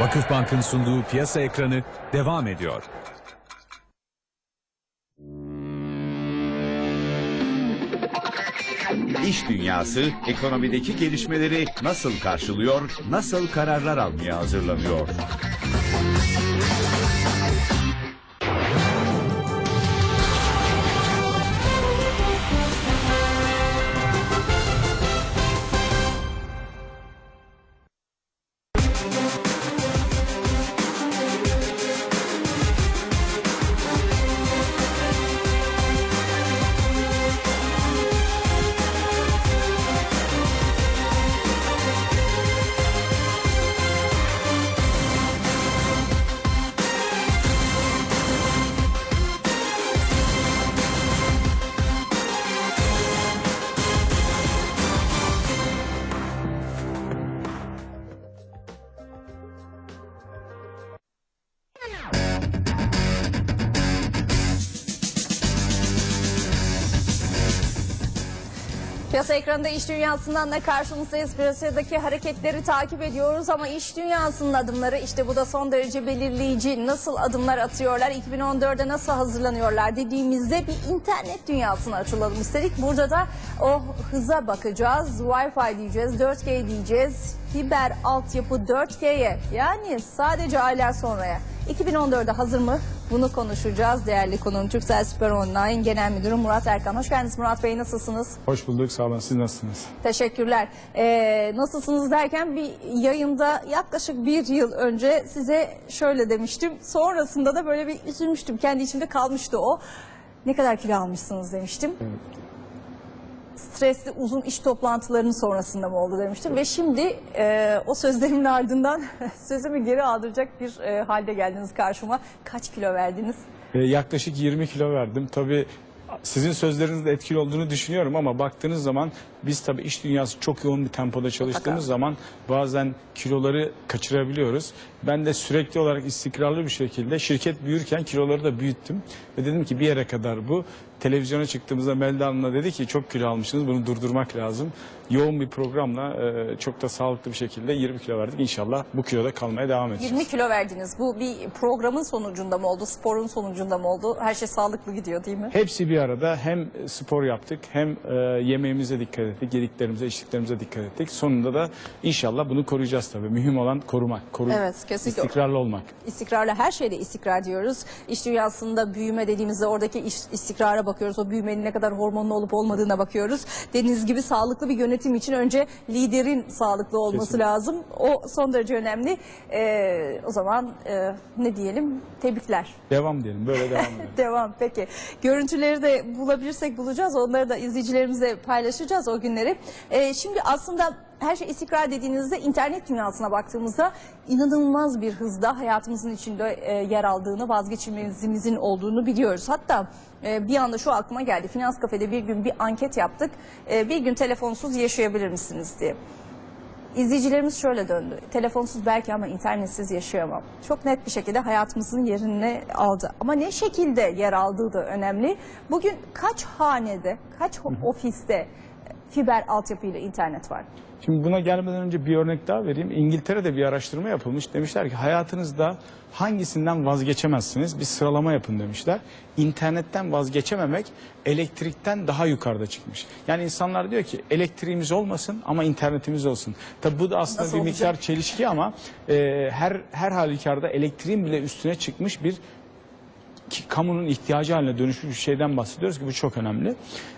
Vakıfbank'ın sunduğu piyasa ekranı devam ediyor. İş dünyası ekonomideki gelişmeleri nasıl karşılıyor, nasıl kararlar almaya hazırlanıyor? Piyasa ekranında iş dünyasından da karşınızdayız. Piyasadaki hareketleri takip ediyoruz ama iş dünyasının adımları işte bu da son derece belirleyici. Nasıl adımlar atıyorlar, 2014'e nasıl hazırlanıyorlar dediğimizde bir internet dünyasına açılalım istedik. Burada da o hıza bakacağız. Wi-Fi diyeceğiz, 4G diyeceğiz. Fiber altyapı 4G'ye yani sadece aylar sonraya. 2014'e hazır mı? Bunu konuşacağız. Değerli konuğum Türksel Süper Online Genel Müdürü Murat Erkan. Hoş geldiniz Murat Bey. Nasılsınız? Hoş bulduk, sağ olun. Siz nasılsınız? Teşekkürler. Ee, nasılsınız derken bir yayında yaklaşık bir yıl önce size şöyle demiştim. Sonrasında da böyle bir üzülmüştüm. Kendi içimde kalmıştı o. Ne kadar kilo almışsınız demiştim. Stresli uzun iş toplantılarının sonrasında mı oldu demiştim. Ve şimdi e, o sözlerimin ardından sözümü geri aldıracak bir e, halde geldiniz karşıma. Kaç kilo verdiniz? Ee, yaklaşık 20 kilo verdim. Tabii sizin sözlerinizde etkili olduğunu düşünüyorum ama baktığınız zaman biz tabii iş dünyası çok yoğun bir tempoda çalıştığımız zaman bazen kiloları kaçırabiliyoruz. Ben de sürekli olarak istikrarlı bir şekilde şirket büyürken kiloları da büyüttüm. Ve dedim ki bir yere kadar bu. Televizyona çıktığımızda Melda Hanım'la dedi ki çok kilo almışsınız bunu durdurmak lazım. Yoğun bir programla e, çok da sağlıklı bir şekilde 20 kilo verdik. İnşallah bu kiloda kalmaya devam edeceğiz. 20 kilo verdiniz. Bu bir programın sonucunda mı oldu, sporun sonucunda mı oldu? Her şey sağlıklı gidiyor değil mi? Hepsi bir arada hem spor yaptık hem e, yemeğimize dikkat ettik, yediklerimize, içtiklerimize dikkat ettik. Sonunda da inşallah bunu koruyacağız tabii. Mühim olan korumak, koru, Evet, kesinlikle. istikrarlı olmak. İstikrarla her şeyde istikrar diyoruz. İş dünyasında büyüme dediğimizde oradaki iş, istikrara bakıyoruz. O büyümenin ne kadar hormonlu olup olmadığına bakıyoruz. Dediğiniz gibi sağlıklı bir yönetim için önce liderin sağlıklı olması Kesinlikle. lazım. O son derece önemli. Ee, o zaman e, ne diyelim? Tebrikler. Devam diyelim, böyle devam edelim. Devam peki. Görüntüleri de bulabilirsek bulacağız. Onları da izleyicilerimizle paylaşacağız o günleri. Ee, şimdi aslında her şey istikrar dediğinizde internet dünyasına baktığımızda inanılmaz bir hızda hayatımızın içinde e, yer aldığını, vazgeçilmezimizin olduğunu biliyoruz. Hatta e, bir anda şu aklıma geldi. Finans Kafe'de bir gün bir anket yaptık. E, bir gün telefonsuz yaşayabilir misiniz diye. İzleyicilerimiz şöyle döndü. Telefonsuz belki ama internetsiz yaşayamam. Çok net bir şekilde hayatımızın yerini aldı. Ama ne şekilde yer aldığı da önemli. Bugün kaç hanede, kaç ofiste fiber altyapıyla internet var? Şimdi buna gelmeden önce bir örnek daha vereyim. İngiltere'de bir araştırma yapılmış. Demişler ki hayatınızda hangisinden vazgeçemezsiniz? Bir sıralama yapın demişler. İnternetten vazgeçememek elektrikten daha yukarıda çıkmış. Yani insanlar diyor ki elektriğimiz olmasın ama internetimiz olsun. Tabi bu da aslında Nasıl bir olacak? miktar çelişki ama e, her her halükarda elektriğin bile üstüne çıkmış bir ki kamunun ihtiyacı haline dönüşmüş bir şeyden bahsediyoruz ki bu çok önemli.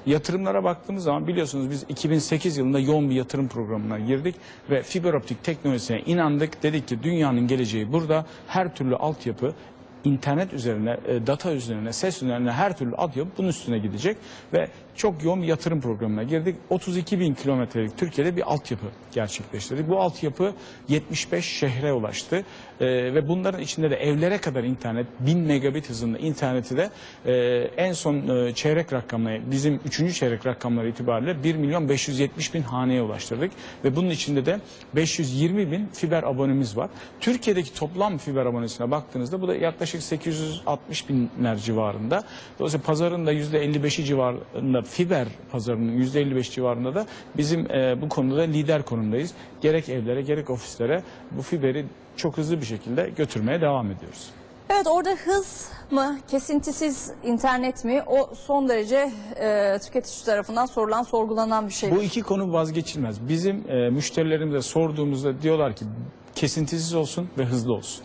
Yatırımlara baktığımız zaman biliyorsunuz biz 2008 yılında yoğun bir yatırım programına girdik ve fiber optik teknolojisine inandık. Dedik ki dünyanın geleceği burada her türlü altyapı internet üzerine, e, data üzerine, ses üzerine her türlü altyapı bunun üstüne gidecek ve çok yoğun bir yatırım programına girdik. 32 bin kilometrelik Türkiye'de bir altyapı gerçekleştirdik. Bu altyapı 75 şehre ulaştı E, ve bunların içinde de evlere kadar internet, 1000 megabit hızında interneti de e, en son e, çeyrek rakamla bizim 3. çeyrek rakamları itibariyle 1 milyon 570 bin haneye ulaştırdık ve bunun içinde de 520 bin fiber abonemiz var. Türkiye'deki toplam fiber abonesine baktığınızda bu da yaklaşık 860 binler civarında. Dolayısıyla pazarın da %55'i civarında fiber pazarının %55 civarında da bizim e, bu konuda lider konumdayız. Gerek evlere gerek ofislere bu fiberi çok hızlı bir şekilde götürmeye devam ediyoruz. Evet orada hız mı, kesintisiz internet mi o son derece e, tüketici tarafından sorulan, sorgulanan bir şey. Bu iki konu vazgeçilmez. Bizim e, müşterilerimize sorduğumuzda diyorlar ki kesintisiz olsun ve hızlı olsun.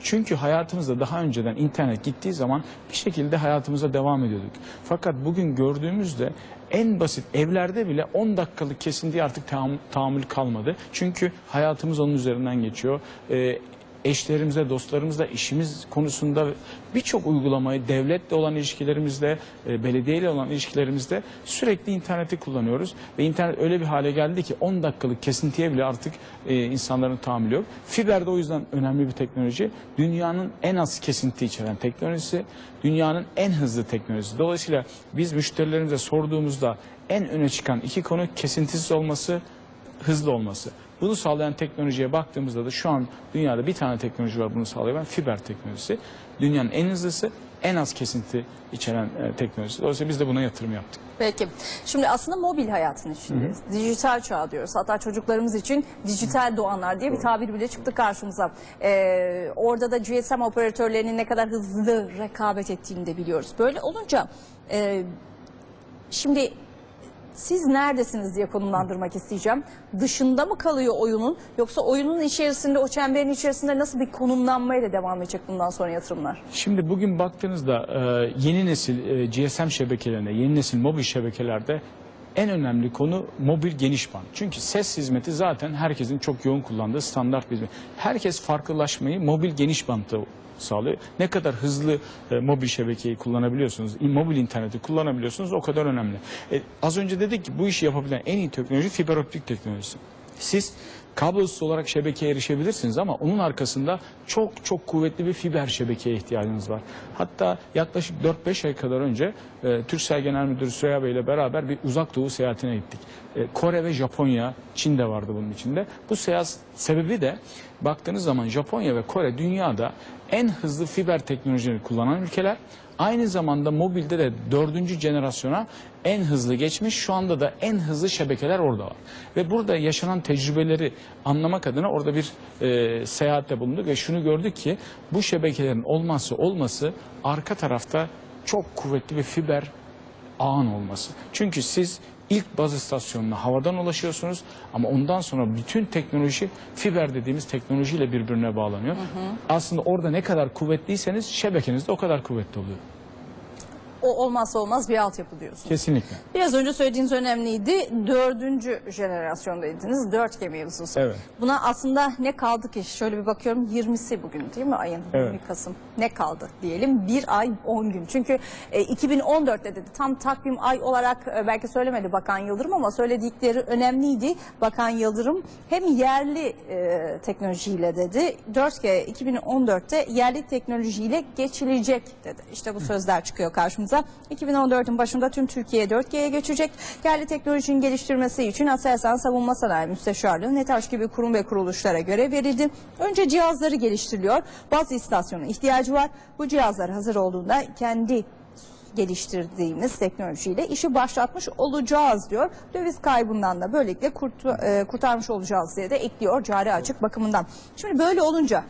Çünkü hayatımızda daha önceden internet gittiği zaman bir şekilde hayatımıza devam ediyorduk. Fakat bugün gördüğümüzde en basit evlerde bile 10 dakikalık kesintiye artık tahammül, kalmadı. Çünkü hayatımız onun üzerinden geçiyor. E, eşlerimize, dostlarımızla, işimiz konusunda birçok uygulamayı devletle olan ilişkilerimizde, e, belediyeyle olan ilişkilerimizde sürekli interneti kullanıyoruz. Ve internet öyle bir hale geldi ki 10 dakikalık kesintiye bile artık e, insanların tahammülü yok. Fiber de o yüzden önemli bir teknoloji. Dünyanın en az kesinti içeren teknolojisi, dünyanın en hızlı teknolojisi. Dolayısıyla biz müşterilerimize sorduğumuzda en öne çıkan iki konu kesintisiz olması, hızlı olması. Bunu sağlayan teknolojiye baktığımızda da şu an dünyada bir tane teknoloji var bunu sağlayan fiber teknolojisi. Dünyanın en hızlısı, en az kesinti içeren e, teknolojisi. Dolayısıyla biz de buna yatırım yaptık. Peki. Şimdi aslında mobil hayatın içindeyiz. Dijital çağ diyoruz. Hatta çocuklarımız için dijital doğanlar diye bir tabir bile çıktı karşımıza. Ee, orada da GSM operatörlerinin ne kadar hızlı rekabet ettiğini de biliyoruz. Böyle olunca e, şimdi siz neredesiniz diye konumlandırmak isteyeceğim. Dışında mı kalıyor oyunun yoksa oyunun içerisinde o çemberin içerisinde nasıl bir konumlanmaya da devam edecek bundan sonra yatırımlar? Şimdi bugün baktığınızda e, yeni nesil e, GSM şebekelerine, yeni nesil mobil şebekelerde en önemli konu mobil geniş band. Çünkü ses hizmeti zaten herkesin çok yoğun kullandığı standart bir hizmet. Herkes farklılaşmayı mobil geniş bantta sağlıyor. Ne kadar hızlı e, mobil şebekeyi kullanabiliyorsunuz, mobil interneti kullanabiliyorsunuz o kadar önemli. E, az önce dedik ki bu işi yapabilen en iyi teknoloji fiber optik teknolojisi. Siz kablosuz olarak şebekeye erişebilirsiniz ama onun arkasında çok çok kuvvetli bir fiber şebekeye ihtiyacınız var. Hatta yaklaşık 4-5 ay kadar önce e, Türksel Genel Müdürü Süreyya Bey ile beraber bir uzak doğu seyahatine gittik. E, Kore ve Japonya, Çin de vardı bunun içinde. Bu seyahat sebebi de baktığınız zaman Japonya ve Kore dünyada en hızlı fiber teknolojileri kullanan ülkeler. Aynı zamanda mobilde de dördüncü jenerasyona en hızlı geçmiş. Şu anda da en hızlı şebekeler orada var. Ve burada yaşanan tecrübeleri anlamak adına orada bir e, seyahatte bulunduk ve şunu gördük ki bu şebekelerin olmazsa olması arka tarafta çok kuvvetli bir fiber ağın olması. Çünkü siz ilk baz istasyonuna havadan ulaşıyorsunuz ama ondan sonra bütün teknoloji fiber dediğimiz teknolojiyle birbirine bağlanıyor. Aslında orada ne kadar kuvvetliyseniz şebekeniz de o kadar kuvvetli oluyor. O olmazsa olmaz bir altyapı diyorsunuz. Kesinlikle. Biraz önce söylediğiniz önemliydi. Dördüncü jenerasyondaydınız. 4G mevzusu. Evet. Buna aslında ne kaldı ki? Şöyle bir bakıyorum 20'si bugün değil mi ayın? Evet. 20 Kasım. Ne kaldı diyelim? Bir ay 10 gün. Çünkü e, 2014'te dedi. Tam takvim ay olarak e, belki söylemedi Bakan Yıldırım ama söyledikleri önemliydi. Bakan Yıldırım hem yerli e, teknolojiyle dedi. 4G 2014'te yerli teknolojiyle geçilecek dedi. İşte bu sözler çıkıyor karşımıza. 2014'ün başında tüm Türkiye 4G'ye geçecek. Yerli teknolojinin geliştirmesi için Aselsan Savunma Sanayi Müsteşarlığı, NETAŞ gibi kurum ve kuruluşlara görev verildi. Önce cihazları geliştiriliyor. Baz istasyonu ihtiyacı var. Bu cihazlar hazır olduğunda kendi geliştirdiğimiz teknolojiyle işi başlatmış olacağız diyor. Döviz kaybından da böylelikle kurt- e, kurtarmış olacağız diye de ekliyor cari açık bakımından. Şimdi böyle olunca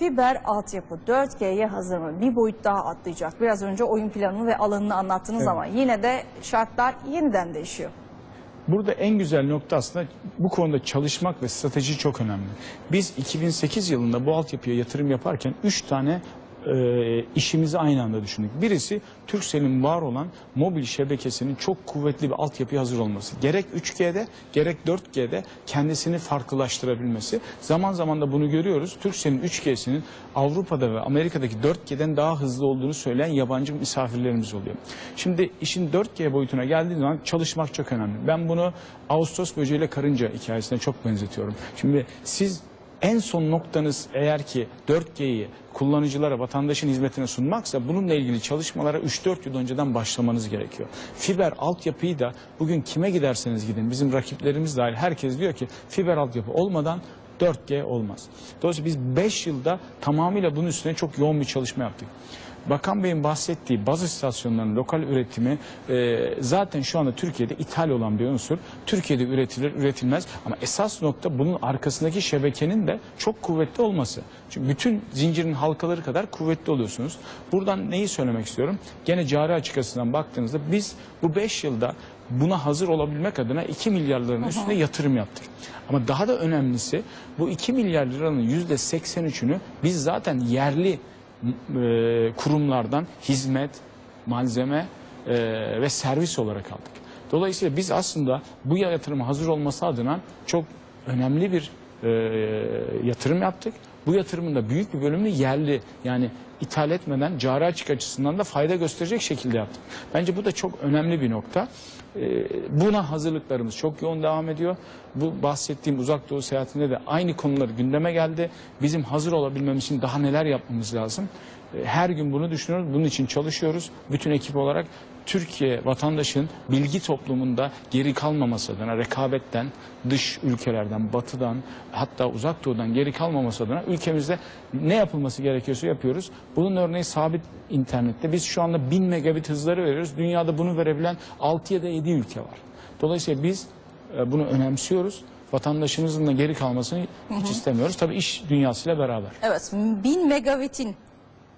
fiber altyapı 4G'ye hazır mı? Bir boyut daha atlayacak. Biraz önce oyun planını ve alanını anlattığınız Evet. ama yine de şartlar yeniden değişiyor. Burada en güzel nokta aslında bu konuda çalışmak ve strateji çok önemli. Biz 2008 yılında bu altyapıya yatırım yaparken 3 tane e, işimizi aynı anda düşündük. Birisi Turkcell'in var olan mobil şebekesinin çok kuvvetli bir altyapıya hazır olması. Gerek 3G'de gerek 4G'de kendisini farklılaştırabilmesi. Zaman zaman da bunu görüyoruz. Turkcell'in 3G'sinin Avrupa'da ve Amerika'daki 4G'den daha hızlı olduğunu söyleyen yabancı misafirlerimiz oluyor. Şimdi işin 4G boyutuna geldiği zaman çalışmak çok önemli. Ben bunu Ağustos böceğiyle karınca hikayesine çok benzetiyorum. Şimdi siz en son noktanız eğer ki 4G'yi kullanıcılara, vatandaşın hizmetine sunmaksa bununla ilgili çalışmalara 3-4 yıl önceden başlamanız gerekiyor. Fiber altyapıyı da bugün kime giderseniz gidin bizim rakiplerimiz dahil herkes diyor ki fiber altyapı olmadan 4G olmaz. Dolayısıyla biz 5 yılda tamamıyla bunun üstüne çok yoğun bir çalışma yaptık. Bakan Bey'in bahsettiği baz istasyonlarının lokal üretimi e, zaten şu anda Türkiye'de ithal olan bir unsur. Türkiye'de üretilir, üretilmez ama esas nokta bunun arkasındaki şebekenin de çok kuvvetli olması. Çünkü bütün zincirin halkaları kadar kuvvetli oluyorsunuz. Buradan neyi söylemek istiyorum? Gene cari açık baktığınızda biz bu 5 yılda buna hazır olabilmek adına 2 milyarların üstüne yatırım yaptık. Ama daha da önemlisi bu 2 milyar liranın %83'ünü biz zaten yerli e, kurumlardan hizmet, malzeme e, ve servis olarak aldık. Dolayısıyla biz aslında bu yatırıma hazır olması adına çok önemli bir e, yatırım yaptık. Bu yatırımın da büyük bir bölümünü yerli yani ithal etmeden cari açık açısından da fayda gösterecek şekilde yaptık. Bence bu da çok önemli bir nokta. E, buna hazırlıklarımız çok yoğun devam ediyor. Bu bahsettiğim uzak doğu seyahatinde de aynı konular gündeme geldi. Bizim hazır olabilmemiz için daha neler yapmamız lazım? E, Her gün bunu düşünüyoruz. Bunun için çalışıyoruz. Bütün ekip olarak Türkiye vatandaşın bilgi toplumunda geri kalmaması adına rekabetten, dış ülkelerden, batıdan hatta uzak doğudan geri kalmaması adına ülkemizde ne yapılması gerekiyorsa yapıyoruz. Bunun örneği sabit internette. Biz şu anda 1000 megabit hızları veriyoruz. Dünyada bunu verebilen 6 ya da 7 ülke var. Dolayısıyla biz e, bunu önemsiyoruz. Vatandaşımızın da geri kalmasını hiç istemiyoruz. Tabii iş dünyasıyla beraber. Evet 1000 megabitin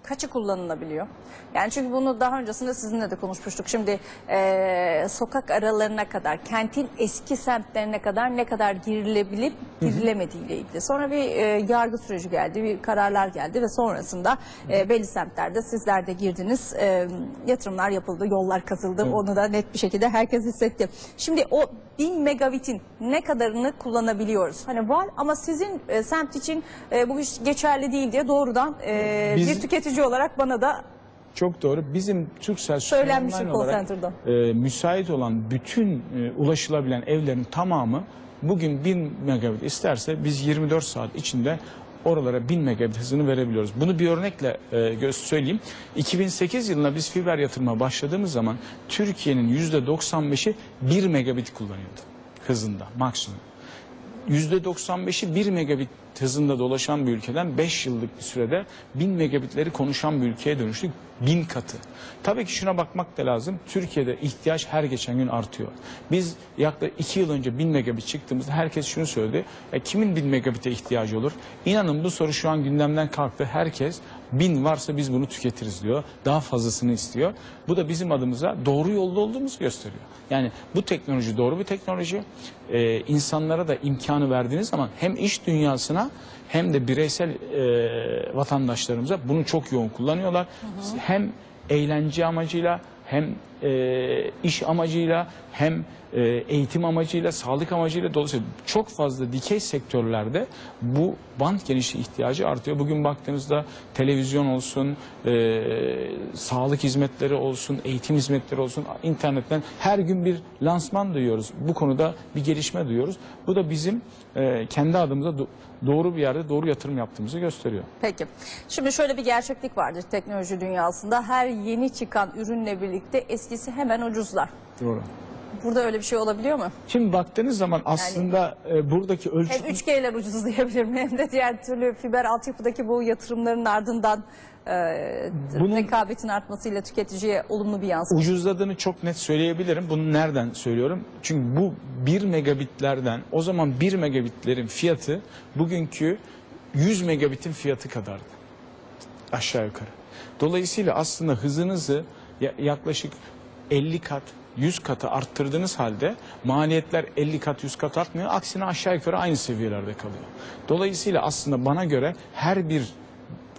kaçı kullanılabiliyor? Yani çünkü bunu daha öncesinde sizinle de konuşmuştuk. Şimdi e, sokak aralarına kadar, kentin eski semtlerine kadar ne kadar girilebilip girilemediği ile ilgili. Sonra bir e, yargı süreci geldi, bir kararlar geldi ve sonrasında e, belli semtlerde sizler de girdiniz. E, yatırımlar yapıldı, yollar kazıldı. Onu da net bir şekilde herkes hissetti. Şimdi o 1000 megabitin ne kadarını kullanabiliyoruz? Hani var ama sizin e, semt için e, bu iş geçerli değil diye doğrudan e, Biz- bir tüketici olarak bana da Çok doğru. Bizim Türksel Söylenmiş Online call olarak center'da. e, müsait olan bütün e, ulaşılabilen evlerin tamamı bugün 1000 megabit isterse biz 24 saat içinde oralara 1000 megabit hızını verebiliyoruz. Bunu bir örnekle e, gö- söyleyeyim. 2008 yılında biz fiber yatırıma başladığımız zaman Türkiye'nin %95'i 1 megabit kullanıyordu hızında maksimum. %95'i 1 megabit hızında dolaşan bir ülkeden 5 yıllık bir sürede 1000 megabitleri konuşan bir ülkeye dönüştük. 1000 katı. Tabii ki şuna bakmak da lazım. Türkiye'de ihtiyaç her geçen gün artıyor. Biz yaklaşık 2 yıl önce 1000 megabit çıktığımızda herkes şunu söyledi. E, kimin 1000 megabite ihtiyacı olur? İnanın bu soru şu an gündemden kalktı. Herkes 1000 varsa biz bunu tüketiriz diyor. Daha fazlasını istiyor. Bu da bizim adımıza doğru yolda olduğumuzu gösteriyor. Yani bu teknoloji doğru bir teknoloji. Ee, insanlara da imkanı verdiğiniz zaman hem iş dünyasına hem de bireysel e, vatandaşlarımıza bunu çok yoğun kullanıyorlar. Hem eğlence amacıyla hem e, iş amacıyla hem e, eğitim amacıyla, sağlık amacıyla dolayısıyla çok fazla dikey sektörlerde bu band genişliği ihtiyacı artıyor. Bugün baktığınızda televizyon olsun, e, sağlık hizmetleri olsun, eğitim hizmetleri olsun, internetten her gün bir lansman duyuyoruz. Bu konuda bir gelişme duyuyoruz. Bu da bizim e, kendi adımıza do- doğru bir yerde doğru yatırım yaptığımızı gösteriyor. Peki. Şimdi şöyle bir gerçeklik vardır teknoloji dünyasında. Her yeni çıkan ürünle birlikte eskisi hemen ucuzlar. Doğru. Burada öyle bir şey olabiliyor mu? Şimdi baktığınız zaman aslında e, buradaki ölçü... Hem 3G'ler ucuz diyebilirim hem de diğer türlü fiber altyapıdaki bu yatırımların ardından e, Bunun- rekabetin artmasıyla tüketiciye olumlu bir yansıma. ucuzladığını çok net söyleyebilirim. Bunu nereden söylüyorum? Çünkü bu 1 megabitlerden o zaman 1 megabitlerin fiyatı bugünkü 100 megabitin fiyatı kadardı. Aşağı yukarı. Dolayısıyla aslında hızınızı ya- yaklaşık 50 kat 100 katı arttırdığınız halde maliyetler 50 kat 100 kat artmıyor. Aksine aşağı yukarı aynı seviyelerde kalıyor. Dolayısıyla aslında bana göre her bir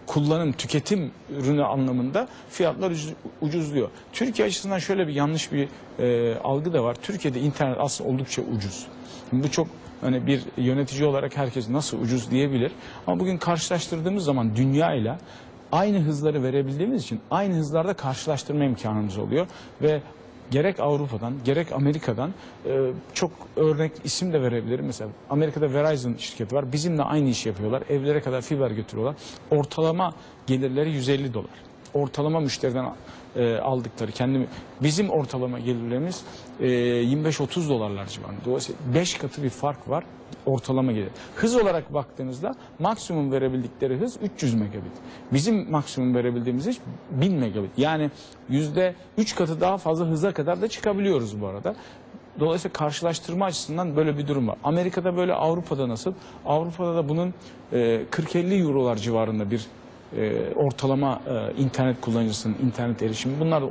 kullanım, tüketim ürünü anlamında fiyatlar ucuz- ucuzluyor. Türkiye açısından şöyle bir yanlış bir e, algı da var. Türkiye'de internet aslında oldukça ucuz. Bu çok hani bir yönetici olarak herkes nasıl ucuz diyebilir. Ama bugün karşılaştırdığımız zaman dünya ile aynı hızları verebildiğimiz için aynı hızlarda karşılaştırma imkanımız oluyor ve gerek Avrupa'dan gerek Amerika'dan e, çok örnek isim de verebilirim. Mesela Amerika'da Verizon şirketi var. Bizimle aynı işi yapıyorlar. Evlere kadar fiber götürüyorlar. Ortalama gelirleri 150 dolar. Ortalama müşteriden e, aldıkları kendi bizim ortalama gelirlerimiz e, 25-30 dolarlar civarında. Dolayısıyla 5 katı bir fark var ortalama gelir. Hız olarak baktığınızda maksimum verebildikleri hız 300 megabit. Bizim maksimum verebildiğimiz hız 1000 megabit. Yani yüzde 3 katı daha fazla hıza kadar da çıkabiliyoruz bu arada. Dolayısıyla karşılaştırma açısından böyle bir durum var. Amerika'da böyle Avrupa'da nasıl? Avrupa'da da bunun e, 40-50 eurolar civarında bir e, ortalama e, internet kullanıcısının internet erişimi. Bunlar da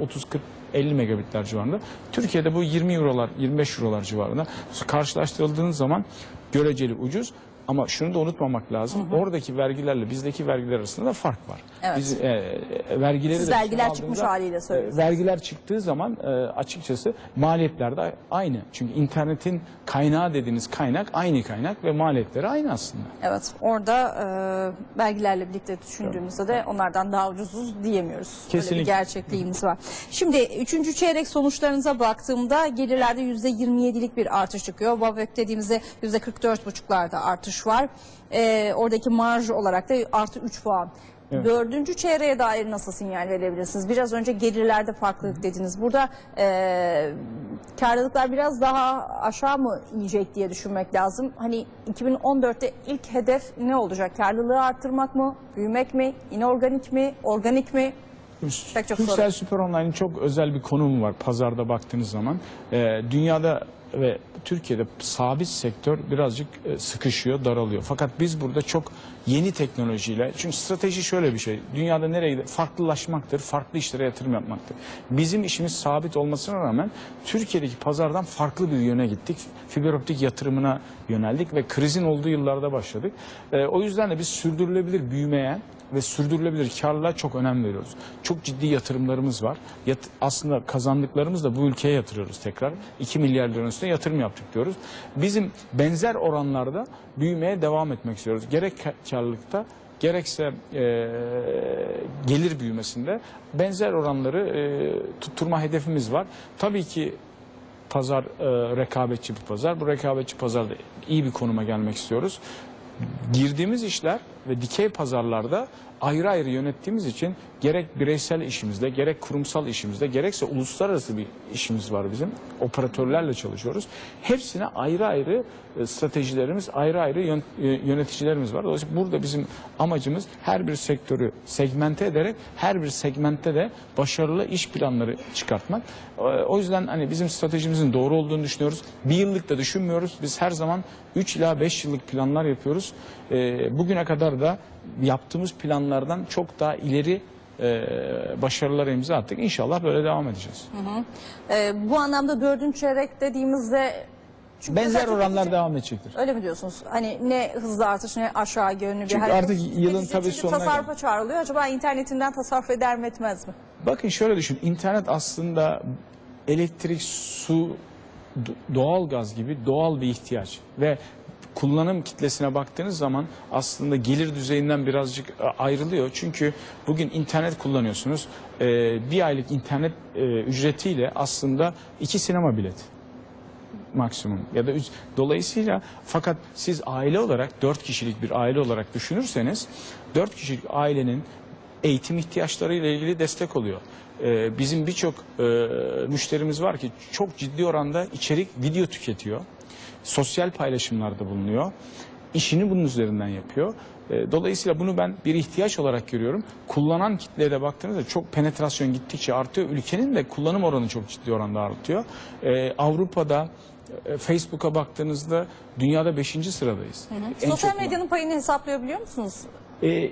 30-40-50 megabitler civarında. Türkiye'de bu 20 eurolar, 25 eurolar civarında. Karşılaştırıldığınız zaman göreceli ucuz. Ama şunu da unutmamak lazım. Oradaki vergilerle bizdeki vergiler arasında da fark var. Evet. Biz e, vergileri Siz de vergiler çıkmış haliyle söylüyorsunuz. e, vergiler çıktığı zaman e, açıkçası maliyetler de aynı. Çünkü internetin kaynağı dediğiniz kaynak aynı kaynak ve maliyetleri aynı aslında. Evet orada e, vergilerle birlikte düşündüğümüzde de onlardan daha ucuzuz diyemiyoruz. Öyle Kesinlikle. bir gerçekliğimiz var. Şimdi üçüncü çeyrek sonuçlarınıza baktığımda gelirlerde yüzde 27'lik bir artış çıkıyor. WAVÖK dediğimizde yüzde 44,5'larda artış var. E, oradaki marj olarak da artı 3 puan. Evet. Dördüncü çeyreğe dair nasıl sinyal verebilirsiniz? Biraz önce gelirlerde farklılık dediniz. Burada e, karlılıklar biraz daha aşağı mı inecek diye düşünmek lazım. Hani 2014'te ilk hedef ne olacak? Karlılığı arttırmak mı? Büyümek mi? İnorganik mi? Organik mi? Pek çok Turkcell soru. Süper Online'in çok özel bir konumu var pazarda baktığınız zaman. Ee, dünyada ve Türkiye'de sabit sektör birazcık e, sıkışıyor, daralıyor. Fakat biz burada çok yeni teknolojiyle, çünkü strateji şöyle bir şey, dünyada nereye? Farklılaşmaktır, farklı işlere yatırım yapmaktır. Bizim işimiz sabit olmasına rağmen Türkiye'deki pazardan farklı bir yöne gittik. Fiber optik yatırımına yöneldik ve krizin olduğu yıllarda başladık. Ee, o yüzden de biz sürdürülebilir büyümeye, ve sürdürülebilir karlılığa çok önem veriyoruz. Çok ciddi yatırımlarımız var. Yat- aslında kazandıklarımız da bu ülkeye yatırıyoruz tekrar. 2 milyar liranın üstüne yatırım yaptık diyoruz. Bizim benzer oranlarda büyümeye devam etmek istiyoruz. Gerek ka- karlılıkta gerekse e, gelir büyümesinde benzer oranları e, tutturma hedefimiz var. Tabii ki pazar e, rekabetçi bir pazar. Bu rekabetçi pazarda iyi bir konuma gelmek istiyoruz. Girdiğimiz işler ve dikey pazarlarda ayrı ayrı yönettiğimiz için gerek bireysel işimizde, gerek kurumsal işimizde, gerekse uluslararası bir işimiz var bizim. Operatörlerle çalışıyoruz. Hepsine ayrı ayrı e, stratejilerimiz, ayrı ayrı e, yöneticilerimiz var. Dolayısıyla burada bizim amacımız her bir sektörü segmente ederek her bir segmentte de başarılı iş planları çıkartmak. E, O yüzden hani bizim stratejimizin doğru olduğunu düşünüyoruz. Bir yıllık da düşünmüyoruz. Biz her zaman 3 ila 5 yıllık planlar yapıyoruz. Bugüne kadar da yaptığımız planlardan çok daha ileri e, başarılara imza attık. İnşallah böyle devam edeceğiz. E, bu anlamda dördüncü çeyrek dediğimizde... Çünkü Benzer oranlar tüketici- devam edecektir. Öyle mi diyorsunuz? Hani ne hızlı artış ne aşağı yönlü bir Çünkü artık yılın tabii sonuna tasarrufa çağrılıyor. Acaba internetinden tasarruf eder mi etmez mi? Bakın şöyle düşün. İnternet aslında elektrik, su, do- doğal gaz gibi doğal bir ihtiyaç ve kullanım kitlesine baktığınız zaman aslında gelir düzeyinden birazcık e, ayrılıyor. Çünkü bugün internet kullanıyorsunuz. Ee, Bir aylık internet e, ücretiyle aslında iki sinema bileti maksimum ya da üç. Dolayısıyla fakat siz aile olarak dört kişilik bir aile olarak düşünürseniz dört kişilik ailenin eğitim ihtiyaçlarıyla ilgili destek oluyor. Ee, bizim birçok e, müşterimiz var ki çok ciddi oranda içerik video tüketiyor. Sosyal paylaşımlarda bulunuyor. İşini bunun üzerinden yapıyor. Ee, Dolayısıyla bunu ben bir ihtiyaç olarak görüyorum. Kullanan kitleye de baktığınızda çok penetrasyon gittikçe artıyor. Ülkenin de kullanım oranı çok ciddi oranda artıyor. Ee, Avrupa'da e, Facebook'a baktığınızda dünyada 5. sıradayız. En Sosyal çok medyanın payını hesaplayabiliyor musunuz? e,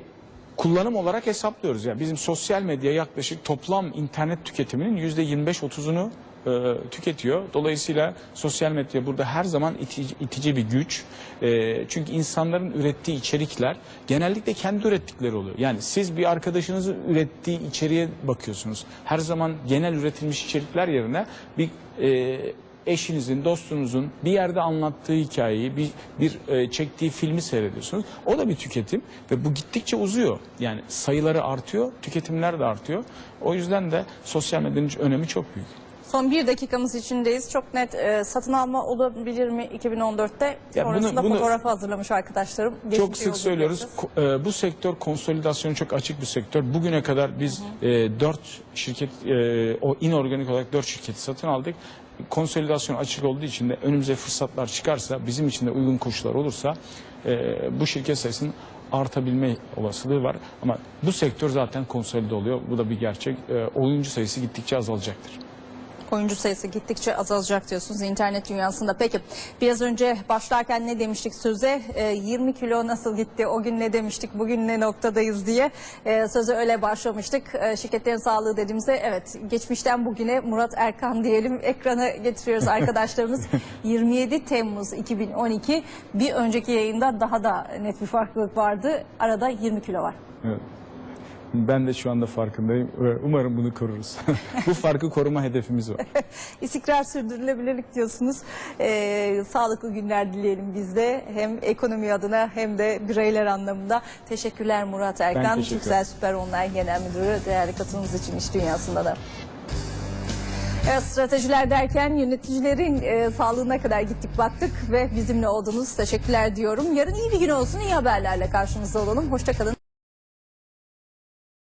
kullanım olarak hesaplıyoruz. Yani bizim sosyal medya yaklaşık toplam internet tüketiminin yüzde 25-30'unu e, tüketiyor. Dolayısıyla sosyal medya burada her zaman itici, itici bir güç. E, çünkü insanların ürettiği içerikler genellikle kendi ürettikleri oluyor. Yani siz bir arkadaşınızın ürettiği içeriğe bakıyorsunuz. Her zaman genel üretilmiş içerikler yerine bir e, eşinizin, dostunuzun bir yerde anlattığı hikayeyi, bir, bir e, çektiği filmi seyrediyorsunuz. O da bir tüketim ve bu gittikçe uzuyor. Yani sayıları artıyor, tüketimler de artıyor. O yüzden de sosyal medyanın önemi çok büyük. Son bir dakikamız içindeyiz. Çok net e, satın alma olabilir mi 2014'te? Ya bunu- Sonrasında bunu- fotoğrafı hazırlamış arkadaşlarım. Çok Geçmiş sık yolculuk söylüyoruz. Ko- e, bu sektör konsolidasyonu çok açık bir sektör. Bugüne kadar biz e, dört şirket, e, o inorganik olarak dört şirketi satın aldık. Konsolidasyon açık olduğu için de önümüze fırsatlar çıkarsa, bizim için de uygun koşullar olursa e, bu şirket sayısının artabilme olasılığı var. Ama bu sektör zaten konsolide oluyor. Bu da bir gerçek. E, oyuncu sayısı gittikçe azalacaktır. Oyuncu sayısı gittikçe azalacak diyorsunuz internet dünyasında. Peki biraz önce başlarken ne demiştik söze? E, 20 kilo nasıl gitti? O gün ne demiştik? Bugün ne noktadayız diye e, söze öyle başlamıştık. E, şirketlerin sağlığı dediğimizde evet geçmişten bugüne Murat Erkan diyelim ekrana getiriyoruz arkadaşlarımız. 27 Temmuz 2012 bir önceki yayında daha da net bir farklılık vardı. Arada 20 kilo var. Evet. Ben de şu anda farkındayım. Ee, Umarım bunu koruruz. bu farkı koruma hedefimiz var. İstikrar sürdürülebilirlik diyorsunuz. Ee, sağlıklı günler dileyelim biz de. Hem ekonomi adına hem de bireyler anlamında. Teşekkürler Murat Erkan. teşekkür. Türksel Süper Online Genel Müdürü. Değerli katılımınız için iş dünyasında da. Evet, stratejiler derken yöneticilerin e, sağlığına kadar gittik baktık ve bizimle oldunuz. Teşekkürler diyorum. Yarın iyi bir gün olsun, iyi haberlerle karşınızda olalım. Hoşçakalın.